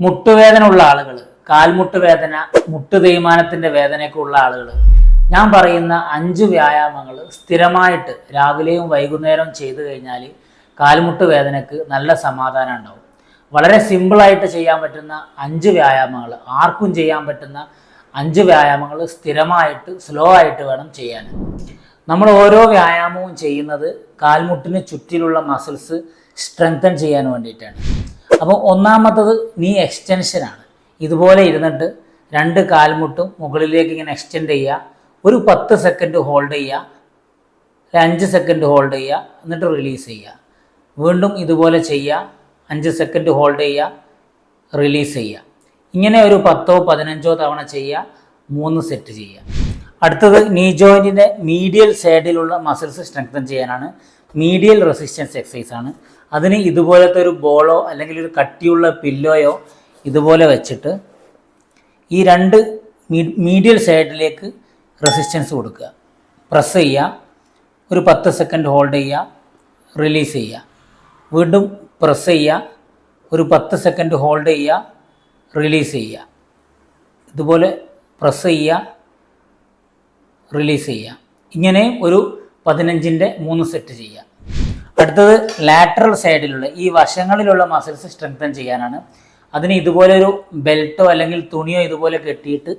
മുട്ടുവേദന ഉള്ള ആളുകൾ കാൽമുട്ട് വേദന മുട്ട് തേയ്മാനത്തിന്റെ വേദനയൊക്കെ ഉള്ള ആളുകൾ ഞാൻ പറയുന്ന അഞ്ച് വ്യായാമങ്ങൾ സ്ഥിരമായിട്ട് രാവിലെയും വൈകുന്നേരവും ചെയ്തു കഴിഞ്ഞാൽ കാൽമുട്ട് വേദനക്ക് നല്ല സമാധാനം ഉണ്ടാവും. വളരെ സിമ്പിളായിട്ട് ചെയ്യാൻ പറ്റുന്ന അഞ്ച് വ്യായാമങ്ങൾ ആർക്കും ചെയ്യാൻ പറ്റുന്ന അഞ്ച് വ്യായാമങ്ങൾ സ്ഥിരമായിട്ട് സ്ലോ ആയിട്ട് വേണം ചെയ്യാൻ നമ്മൾ ഓരോ വ്യായാമവും ചെയ്യുന്നത് കാൽമുട്ടിന് ചുറ്റിലുള്ള മസിൽസ് സ്ട്രെങ്തൻ ചെയ്യാൻ വേണ്ടിയിട്ടാണ്. അപ്പോൾ ഒന്നാമത്തത് നീ എക്സ്റ്റൻഷനാണ് ഇതുപോലെ ഇരുന്നിട്ട് രണ്ട് കാൽമുട്ടും മുകളിലേക്ക് ഇങ്ങനെ എക്സ്റ്റെൻഡ് ചെയ്യുക. ഒരു പത്ത് സെക്കൻഡ് ഹോൾഡ് ചെയ്യുക. ഒരു അഞ്ച് സെക്കൻഡ് ഹോൾഡ് ചെയ്യുക. എന്നിട്ട് റിലീസ് ചെയ്യുക. വീണ്ടും ഇതുപോലെ ചെയ്യുക. അഞ്ച് സെക്കൻഡ് ഹോൾഡ് ചെയ്യുക. റിലീസ് ചെയ്യുക. ഇങ്ങനെ ഒരു പത്തോ പതിനഞ്ചോ തവണ ചെയ്യുക. മൂന്ന് സെറ്റ് ചെയ്യുക. അടുത്തത് നീ ജോയിന്റിന്റെ മീഡിയൽ സൈഡിലുള്ള മസിൽസ് സ്ട്രെങ്തൻ ചെയ്യാനാണ്. മീഡിയൽ റെസിസ്റ്റൻസ് എക്സസൈസ് ആണ്. അതിന് ഇതുപോലത്തെ ഒരു ബോളോ അല്ലെങ്കിൽ ഒരു കട്ടിയുള്ള പില്ലോയോ ഇതുപോലെ വെച്ചിട്ട് ഈ രണ്ട് മീഡിയൽ സൈഡിലേക്ക് റെസിസ്റ്റൻസ് കൊടുക്കുക. പ്രസ് ചെയ്യുക. ഒരു പത്ത് സെക്കൻഡ് ഹോൾഡ് ചെയ്യുക. റിലീസ് ചെയ്യുക. വീണ്ടും പ്രസ് ചെയ്യുക. ഒരു പത്ത് സെക്കൻഡ് ഹോൾഡ് ചെയ്യുക. റിലീസ് ചെയ്യുക. ഇതുപോലെ പ്രസ് ചെയ്യുക. റിലീസ് ചെയ്യുക. ഇങ്ങനെ ഒരു പതിനഞ്ചിന്റെ മൂന്ന് സെറ്റ് ചെയ്യുക. അടുത്തത് ലാറ്ററൽ സൈഡിലുള്ള ഈ വശങ്ങളിലുള്ള മസിൽസ് സ്ട്രെങ്തൻ ചെയ്യാനാണ്. അതിന് ഇതുപോലെ ഒരു ബെൽറ്റോ അല്ലെങ്കിൽ തുണിയോ ഇതുപോലെ കെട്ടിയിട്ട്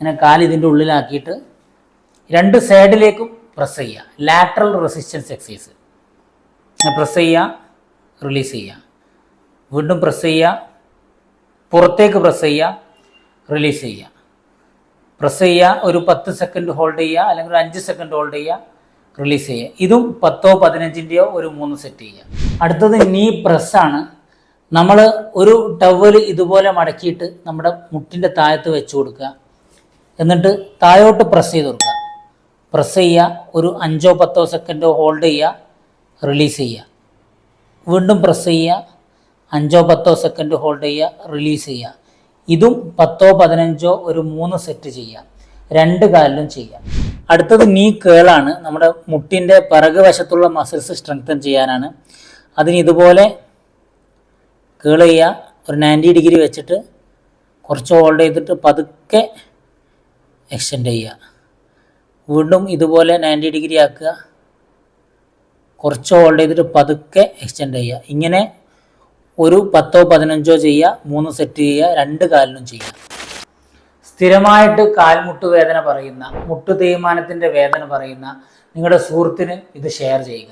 ഇങ്ങനെ കാൽ ഇതിന്റെ ഉള്ളിലാക്കിയിട്ട് രണ്ട് സൈഡിലേക്കും പ്രസ് ചെയ്യുക. ലാറ്ററൽ റെസിസ്റ്റൻസ് എക്സസൈസ് ഇങ്ങനെ പ്രസ് ചെയ്യുക റിലീസ് ചെയ്യുക. വീണ്ടും പ്രസ് ചെയ്യുക പുറത്തേക്ക് പ്രസ് ചെയ്യുക റിലീസ് ചെയ്യുക. പ്രസ് ചെയ്യുക ഒരു പത്ത് സെക്കൻഡ് ഹോൾഡ് ചെയ്യുക അല്ലെങ്കിൽ ഒരു അഞ്ച് സെക്കൻഡ് ഹോൾഡ് ചെയ്യുക റിലീസ് ചെയ്യുക. ഇതും പത്തോ പതിനഞ്ചിന്റെയോ ഒരു മൂന്ന് സെറ്റ് ചെയ്യുക. അടുത്തത് നീ പ്രസ്സാണ് നമ്മൾ ഒരു ടവൽ ഇതുപോലെ മടക്കിയിട്ട് നമ്മുടെ മുട്ടിന്റെ താഴത്ത് വെച്ച് കൊടുക്കുക. എന്നിട്ട് താഴോട്ട് പ്രസ് ചെയ്ത് കൊടുക്കുക. പ്രസ് ചെയ്യുക. ഒരു അഞ്ചോ പത്തോ സെക്കൻഡോ ഹോൾഡ് ചെയ്യുക. റിലീസ് ചെയ്യുക. വീണ്ടും പ്രസ് ചെയ്യുക. അഞ്ചോ പത്തോ സെക്കൻഡ് ഹോൾഡ് ചെയ്യുക. റിലീസ് ചെയ്യുക. ഇതും പത്തോ പതിനഞ്ചോ ഒരു മൂന്ന് സെറ്റ് ചെയ്യുക. രണ്ട് കാലിലും ചെയ്യുക. അടുത്തത് നീ കേളാണ് നമ്മുടെ മുട്ടിന്റെ പിറക് വശത്തുള്ള മസിൽസ് സ്ട്രെങ്തൻ ചെയ്യാനാണ്. അതിന് ഇതുപോലെ കേൾ ചെയ്യുക. ഒരു നയന്റി ഡിഗ്രി വെച്ചിട്ട് കുറച്ച് ഹോൾഡ് ചെയ്തിട്ട് പതുക്കെ എക്സ്റ്റെൻഡ് ചെയ്യുക. വീണ്ടും ഇതുപോലെ നയന്റി ഡിഗ്രി ആക്കുക. കുറച്ച് ഹോൾഡ് ചെയ്തിട്ട് പതുക്കെ എക്സ്റ്റെൻഡ് ചെയ്യുക. ഇങ്ങനെ ഒരു പത്തോ പതിനഞ്ചോ ചെയ്യുക. മൂന്ന് സെറ്റ് ചെയ്യുക. രണ്ട് കാലിനും ചെയ്യുക. സ്ഥിരമായിട്ട് കാൽമുട്ട് വേദന പറയുന്ന മുട്ടു തേയ്മാനത്തിന്റെ വേദന പറയുന്ന നിങ്ങളുടെ സുഹൃത്തിന് ഇത് ഷെയർ ചെയ്യുക.